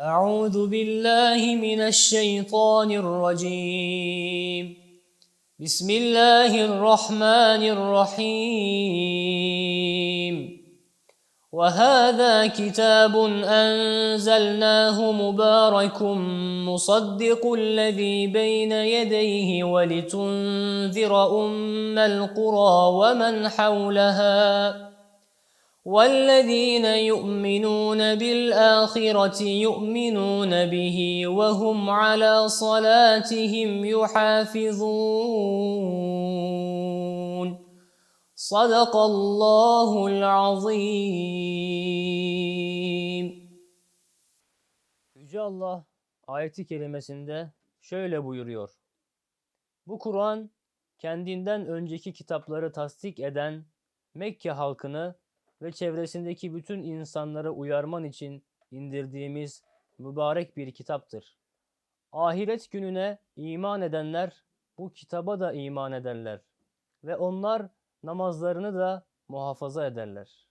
أعوذ بالله من الشيطان الرجيم. بسم الله الرحمن الرحيم. وهذا كتاب أنزلناه مبارك مصدق الذي بين يديه ولتنذر أم القرى ومن حولها. والذين يؤمنون بالآخرة يؤمنون به وهم على صلاتهم يحافظون صدق الله العظيم Yüce Allah ayeti kerimesinde şöyle buyuruyor. Bu Kur'an kendinden önceki kitapları tasdik eden Mekke halkını ve çevresindeki bütün insanları uyarman için indirdiğimiz mübarek bir kitaptır. Ahiret gününe iman edenler bu kitaba da iman ederler ve onlar namazlarını da muhafaza ederler.